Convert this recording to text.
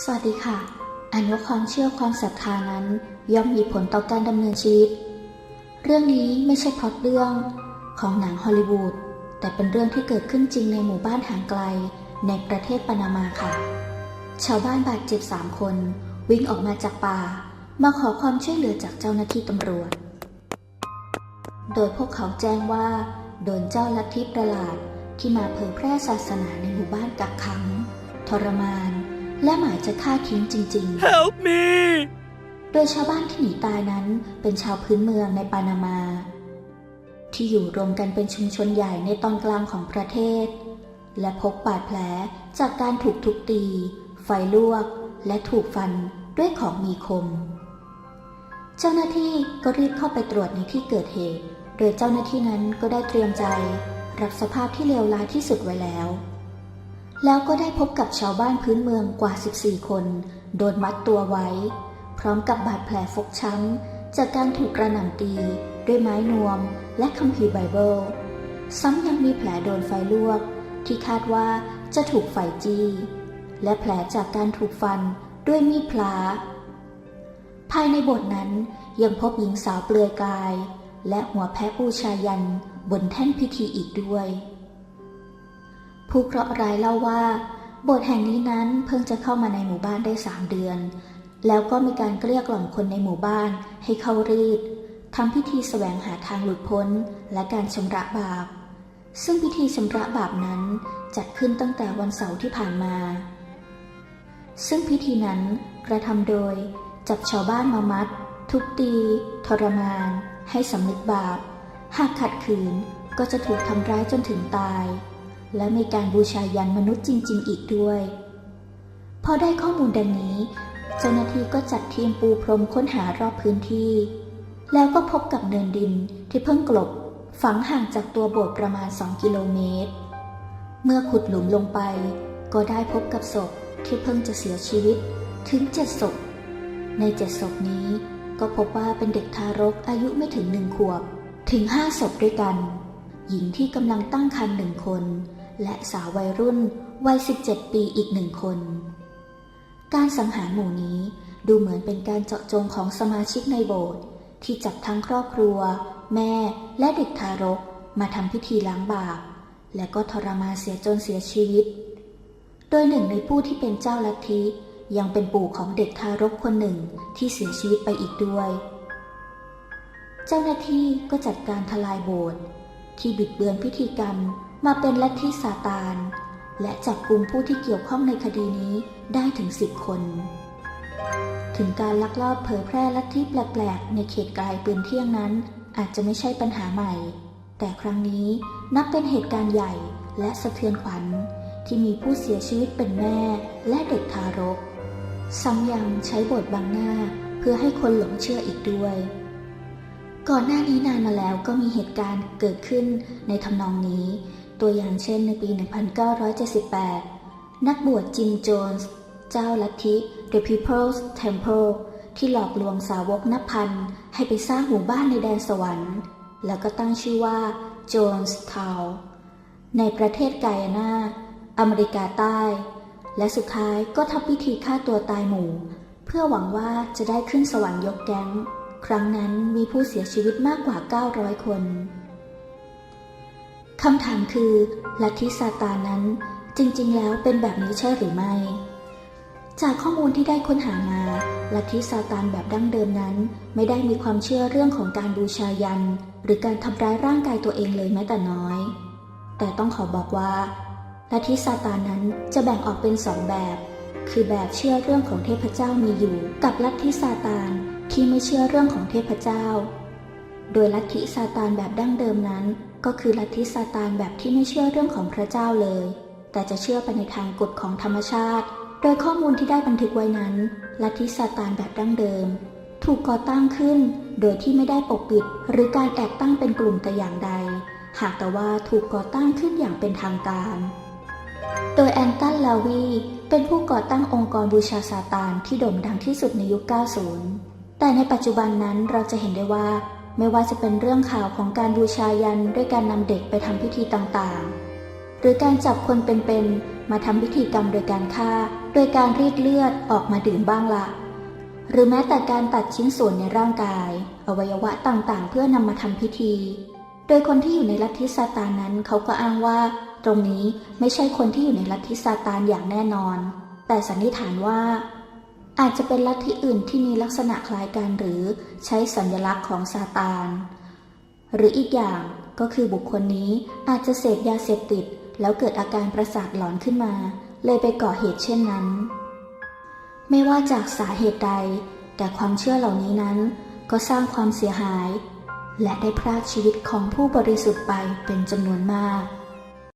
สวัสดีค่ะอันว่าความเชื่อความศรัทธานั้น ย่อมมีผลต่อการดำเนินชีวิต เรื่องนี้ไม่ใช่พล็อตเรื่องของหนังฮอลลีวูดแต่เป็นเรื่องที่เกิดขึ้นจริงในหมู่บ้านห่างไกล ในประเทศปานามาค่ะ ชาวบ้านบาดเจ็บสามคน วิ่งออกมาจากป่า มาขอความช่วยเหลือจากเจ้าหน้าที่ตำรวจ โดยพวกเขาแจ้งว่า โดนเจ้าลัทธิประหลาดที่มาเผยแพร่ศาสนาในหมู่บ้านกักขัง ทรมาน และหมายจะฆ่าทิ้งจริง ๆ Help me! โดยชาวบ้านที่หนีตายนั้นเป็นชาวพื้นเมืองในปานามา ที่อยู่รวมกันเป็นชุมชนใหญ่ในตอนกลางของประเทศ และพบบาดแผลจากการถูกทุบตี ไฟลวก และถูกฟันด้วยของมีคม เจ้าหน้าที่ก็รีบเข้าไปตรวจในที่เกิดเหตุ โดยเจ้าหน้าที่นั้นก็ได้เตรียมใจ รับสภาพที่เลวร้ายที่สุดไว้แล้ว แล้วก็ได้พบกับชาวบ้านพื้นเมืองกว่า 14 คน โดนมัดตัวไว้ พร้อมกับบาดแผลฟกช้ำ จากการถูกกระหน่ำตี ด้วยไม้นวม และคัมภีร์ไบเบิล ซ้ำยังมีแผลโดนไฟลวก ที่คาดว่าจะถูกไฟจี้ และแผลจากการถูกฟันด้วยมีดพลา ภายในบสถ์นั้นยังพบหญิงสาวเปลือยกาย และหัวแพะบูชายันบนแท่นพิธีอีกด้วย ผู้เคราะห์ร้ายเล่าว่า โบสถ์แห่งนี้นั้นเพิ่งจะเข้ามาในหมู่บ้านได้สามเดือน แล้วก็มีการเกลี้ยกล่อมคนในหมู่บ้านให้เข้ารีดทำพิธีแสวงหาทางหลุดพ้นและการชำระบาป ซึ่งพิธีชำระบาปนั้นจัดขึ้นตั้งแต่วันเสาร์ที่ผ่านมา ซึ่งพิธีนั้นกระทำโดยจับชาวบ้านมามัด ทุบตี ทรมาน ให้สำนึกบาป หากขัดขืนก็จะถูกทำร้ายจนถึงตาย และมีการบูชายันมนุษย์จริง ๆ อีกด้วย พอได้ข้อมูลดังนี้ เจ้าหน้าที่ก็จัดทีมปูพรมค้นหารอบพื้นที่ แล้วก็พบกับเนินดินที่เพิ่งกลบ ฝังห่างจากตัวโบสถ์ประมาณ 2 กิโลเมตร เมื่อขุดหลุมลงไป ก็ได้พบกับศพที่เพิ่งจะเสียชีวิตถึงเจ็ดศพ ในเจ็ดศพนี้ก็พบว่าเป็นเด็กทารกอายุไม่ถึงหนึ่งขวบ ถึงห้าศพด้วยกัน หญิงที่กำลังตั้งครรภ์หนึ่งคน และสาววัยรุ่นวัย 17 ปีอีกหนึ่งคน การสังหารหมู่นี้ดูเหมือนเป็นการเจาะจงของสมาชิกในโบสถ์ที่จับทั้งครอบครัว แม่และเด็กทารกมาทำพิธีล้างบาปและก็ทรมานเสียจนเสียชีวิต โดยหนึ่งในผู้ที่เป็นเจ้าลัทธิยังเป็นปู่ของเด็กทารกคนหนึ่งที่เสียชีวิตไปอีกด้วย เจ้าหน้าที่ก็จัดการทลายโบสถ์ที่บิดเบือนพิธีกรรม มาเป็นลัทธิซาตาน และจับกลุ่มผู้ที่เกี่ยวข้องในคดีนี้ได้ถึงสิบคน ถึงการลักลอบเผยแพร่ลัทธิแปลกๆ ในเขตไกลปืนเที่ยงนั้น อาจจะไม่ใช่ปัญหาใหม่ แต่ครั้งนี้นับเป็นเหตุการณ์ใหญ่และสะเทือนขวัญที่มีผู้เสียชีวิตเป็นแม่และเด็กทารกซ้ำยังใช้บทบังหน้าเพื่อให้คนหลงเชื่ออีกด้วย ก่อนหน้านี้นานมาแล้วก็มีเหตุการณ์เกิดขึ้นในทำนองนี้ ตัวอย่างเช่นในปี 1978 นักบวชจิมโจนส์ เจ้าลัทธิ The People's Temple ที่หลอกลวงสาวกนับพัน ให้ไปสร้างหมู่บ้านในแดนสวรรค์ แล้วก็ตั้งชื่อว่าโจนส์ทาวในประเทศไกอานาอเมริกาใต้ และสุดท้ายก็ทำพิธีฆ่าตัวตายหมู่ เพื่อหวังว่าจะได้ขึ้นสวรรค์ยกแก๊ง ครั้งนั้นมีผู้เสียชีวิตมากกว่า 900 คน คำถามคือลัทธิซาตานนั้นจริงๆ แล้วเป็นแบบนี้ใช่หรือไม่ จากข้อมูลที่ได้ค้นหามาลัทธิซาตานแบบดั้งเดิมนั้น ไม่ได้มีความเชื่อเรื่องของการบูชายัน หรือการทำร้ายร่างกายตัวเองเลยแม้แต่น้อย แต่ต้องขอบอกว่าลัทธิซาตานนั้นจะแบ่งออกเป็นสองแบบ คือแบบเชื่อเรื่องของเทพเจ้ามีอยู่ กับลัทธิซาตานที่ไม่เชื่อเรื่องของเทพเจ้า โดยลัทธิซาตานแบบดั้งเดิมนั้น ก็คือลัทธิซาตานแบบที่ไม่เชื่อเรื่องของพระเจ้าเลย แต่จะเชื่อไปในทางกฎของธรรมชาติ โดยข้อมูลที่ได้บันทึกไว้นั้นลัทธิซาตานแบบดั้งเดิม ถูกก่อตั้งขึ้น โดยที่ไม่ได้ปกปิด หรือการแอบตั้งเป็นกลุ่มแต่อย่างใด หากแต่ว่าถูกก่อตั้งขึ้นอย่างเป็นทางการ โดยแอนตันลาวีเป็นผู้ก่อตั้งองค์กรบูชาซาตานที่โด่งดังที่สุดในยุค 90 แต่ในปัจจุบันนั้นเราจะเห็นได้ว่า ไม่ว่าจะเป็นเรื่องข่าวของการบูชายันด้วยการนำเด็กไปทำพิธีต่างๆ หรือการจับคนเป็นๆมาทำพิธีกรรมโดยการฆ่า โดยการรีดเลือดออกมาดื่มบ้างละ หรือแม้แต่การตัดชิ้นส่วนในร่างกาย อวัยวะต่างๆ เพื่อนำมาทำพิธี โดยคนที่อยู่ในลัทธิซาตานนั้นเขาก็อ้างว่า ตรงนี้ไม่ใช่คนที่อยู่ในลัทธิซาตานอย่างแน่นอน แต่สันนิษฐานว่า อาจจะเป็นลัทธิอื่นที่มีลักษณะคล้ายกันหรือใช้สัญลักษณ์ของซาตาน หรืออีกอย่างก็คือบุคคลนี้อาจจะเสพยาเสพติด แล้วเกิดอาการประสาทหลอนขึ้นมา เลยไปก่อเหตุเช่นนั้น ไม่ว่าจากสาเหตุใด แต่ความเชื่อเหล่านี้นั้น ก็สร้างความเสียหาย และได้พรากชีวิตของผู้บริสุทธิ์ไปเป็นจำนวนมาก